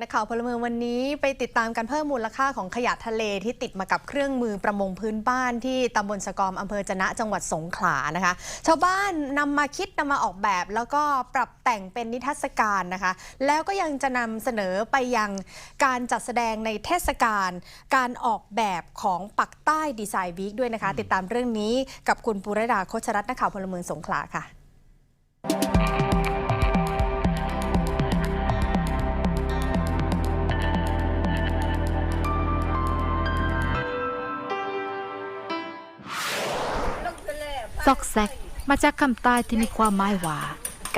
นักข่าวพลเมืองวันนี้ไปติดตามการเพิ่มมูลค่าของขยะทะเลที่ติดมากับเครื่องมือประมงพื้นบ้านที่ตำบลสะกอมอำเภอจะนะจังหวัดสงขลานะคะ ชาวบ้านนำมาคิดนำมาออกแบบ แล้วก็ปรับแต่งเป็นนิทรรศการนะคะ แล้วก็ยังจะนำเสนอไปยังการจัดแสดงในเทศกาลการออกแบบของปักใต้ดีไซน์วีคด้วยนะคะ ติดตามเรื่องนี้กับคุณปุรดาโคชรัตน์นักข่าวพลเมืองสงขลาค่ะ ซอกแซกมาจากคำใต้ที่มีความหมายว่า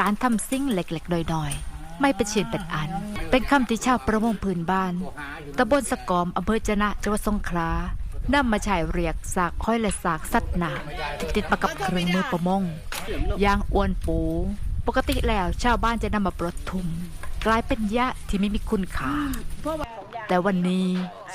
การทำสิ่งเล็กๆน้อยๆไม่เป็นเชิ้นเป็นอัน เป็นคำที่ชาวประมงพื้นบ้านตำบลสะกอมอำเภอจนะจังหวัดสงขลานำมาใช้เรียกสากห้อยและสากสัตว์น้ำที่ติดมากับเครื่องมือประมงยางอวนปู ปกติแล้วชาวบ้านจะนำมาปลดทุม กลายเป็นยะที่ไม่มีคุณค่า แต่วันนี้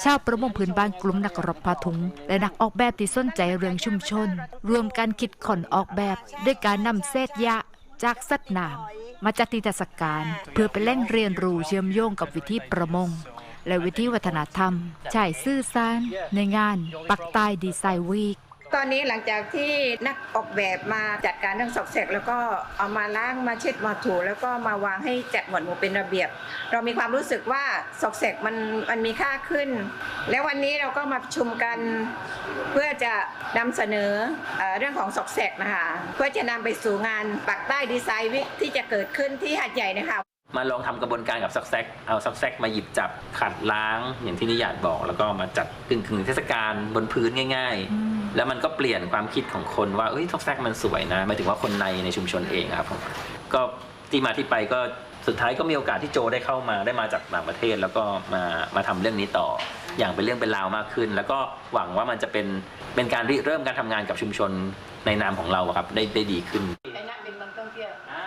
ชาวประมงพื้นบ้านกลุ่มนักรบพาถุง และนักออกแบบที่สนใจเรื่องชุมชน รวมกันคิดขอนออกแบบ ด้วยการนำเศษยะจากสัตว์น้ำมาจัดนิทรรศการ เพื่อไปแล่งเรียนรู้เชื่อมโยงกับวิธีประมง และวิธีวัฒนธรรมใช้ซื่อสานในงาน ปักใต้ดีไซน์วีค ตอนนี้หลังจากที่นักออกแบบมาจัดการเรื่องสอกแสกแล้วก็เอามาล้างมาเช็ดมาถูแล้วก็มาวางให้จัดหมวดหมู่เป็นระเบียบ เรามีความรู้สึกว่าสอกแสกมันมันมีค่าขึ้น แล้ววันนี้เราก็มาประชุมกัน เพื่อจะนำเสนอเอเรื่องของสอกแสกนะคะเพื่อจะนำไปสู่งานปักใต้ดีไซน์วิกที่จะเกิดขึ้นที่หาดใหญ่นะคะ มาลองทำกระบวนการกับซักแซกเอาซักแซกมาหยิบจับขัดล้างอย่างที่นิยาดบอก แล้วก็มาจัดกึ่งกึ่งๆเทศกาลบนพื้นง่าย ๆ แล้วมันก็เปลี่ยนความคิดของคนว่าเอ้ยซักแซกมันสวยนะหมายถึงว่าคนในในชุมชนเองครับผมก็ที่มาที่ไปก็สุดท้ายก็มีโอกาสที่โจได้เข้ามาได้มาจากต่างประเทศ แล้วก็มามาทำเรื่องนี้ต่อ อย่างเป็นเรื่องเป็นราวมากขึ้น แล้วก็หวังว่ามันจะเป็นเป็นการริเริ่มการทำงานกับชุมชนในนามของเราอะครับได้ได้ดีขึ้น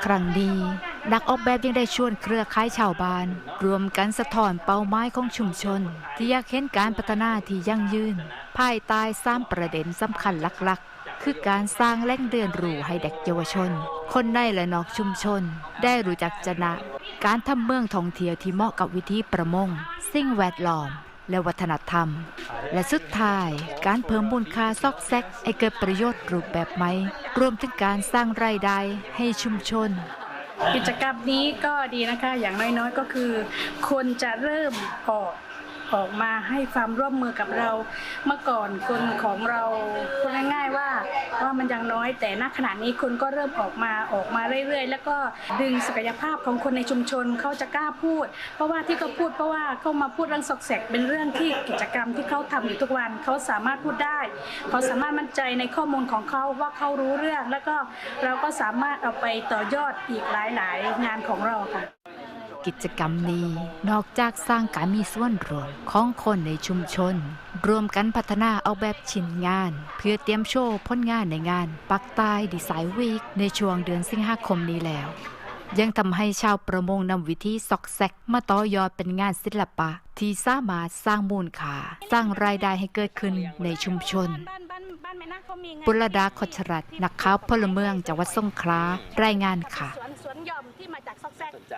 ครั้งนี้ นักออกแบบยังได้ชวนเครือข่ายชาวบ้าน รวมกันสะท้อนเป้าหมายของชุมชน ที่อยากเห็นการพัฒนาที่ยั่งยืน ภายใต้สามประเด็นสำคัญหลักๆ คือการสร้างแหล่งเรียนรู้ให้เด็กเยาวชน คนในและนอกชุมชน ได้รู้จักจนะ การทำเมืองท่องเที่ยวที่เหมาะกับวิธีประมง สิ่งแวดล้อมและวัฒนธรรม และสุดท้ายการเพิ่มมูลค่าซอกแซกให้เกิดประโยชน์รูปแบบใหม่รวมถึงการสร้างรายได้ให้ชุมชน กิจกรรมนี้ก็ดีนะคะ อย่างน้อยๆก็คือคนจะเริ่มออก ออกมาให้ความร่วมมือกับเรา เมื่อก่อนคนของเราพูดง่ายๆว่าว่ามันยังน้อยแต่ณขณะนี้คนก็เริ่มออกมาออกมาเรื่อยๆ แล้วก็ดึงศักยภาพของคนในชุมชนเขาจะกล้าพูด เพราะว่าที่เขาพูดเพราะว่าเขามาพูดเรื่องสอกแสกเป็นเรื่องที่กิจกรรมที่เขาทำอยู่ทุกวันเขาสามารถพูดได้เขาสามารถมั่นใจในข้อมูลของเขาว่าเขารู้เรื่อง แล้วก็เราก็สามารถเอาไปต่อยอดอีกหลายๆ งานของเราค่ะ กิจกรรมนี้ นอกจากสร้างการมีส่วนร่วมของคนในชุมชน รวมกันพัฒนาเอาแบบชิ้นงาน เพื่อเตรียมโชว์ผลงานในงาน ปักใต้ดีไซน์วีคในช่วงเดือนสิงหาคมนี้แล้ว ยังทำให้ชาวประมงนำวิธีซอกแซกมาต่อยอดเป็นงานศิลปะ ที่สามารถสร้างมูลค่าสร้างรายได้ให้เกิดขึ้นในชุมชนปุรดาคชรัตน์นักข่าวพลเมืองจังหวัดสงขลารายงานค่ะ สนใจ